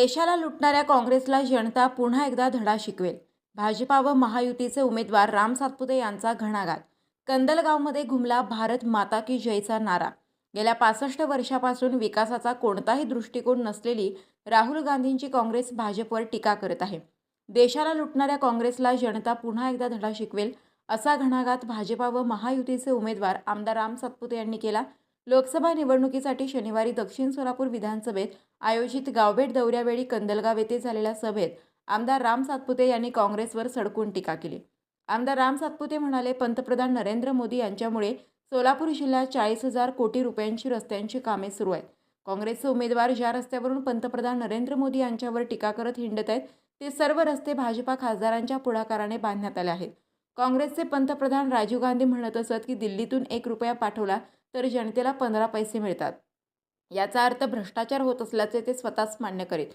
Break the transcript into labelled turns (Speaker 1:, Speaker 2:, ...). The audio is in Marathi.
Speaker 1: देशाला लुटणाऱ्या काँग्रेसला जनता पुन्हा एकदा धडा शिकवेल. भाजपा व महायुतीचे उमेदवार राम सातपुते यांचा घणाघात. कंदलगावमध्ये घुमला भारत माता की जयचा नारा. गेल्या पासष्ट वर्षापासून विकासाचा कोणताही दृष्टिकोन नसलेली राहुल गांधींची काँग्रेस भाजपवर टीका करत आहे. देशाला लुटणाऱ्या काँग्रेसला जनता पुन्हा एकदा धडा शिकवेल असा घणाघात भाजपा व महायुतीचे उमेदवार आमदार राम सातपुते यांनी केला. लोकसभा निवडणुकीसाठी शनिवारी दक्षिण सोलापूर विधानसभेत आयोजित गावभेट दौऱ्यावेळी कंदलगाव येथे झालेल्या सभेत आमदार राम सातपुते यांनी काँग्रेसवर सडकून टीका केली. आमदार राम सातपुते म्हणाले पंतप्रधान नरेंद्र मोदी यांच्यामुळे सोलापूर जिल्ह्यात चाळीस हजार कोटी रुपयांची रस्त्यांची कामे सुरू आहेत. काँग्रेसचे उमेदवार ज्या रस्त्यावरून पंतप्रधान नरेंद्र मोदी यांच्यावर टीका करत हिंडत आहेत ते सर्व रस्ते भाजपा खासदारांच्या पुढाकाराने बांधण्यात आले आहेत. काँग्रेसचे पंतप्रधान राजीव गांधी म्हणत असत की दिल्लीतून एक रुपया पाठवला तर जनतेला पंधरा पैसे मिळतात. याचा अर्थ भ्रष्टाचार होत असल्याचे ते स्वतःच मान्य करीत.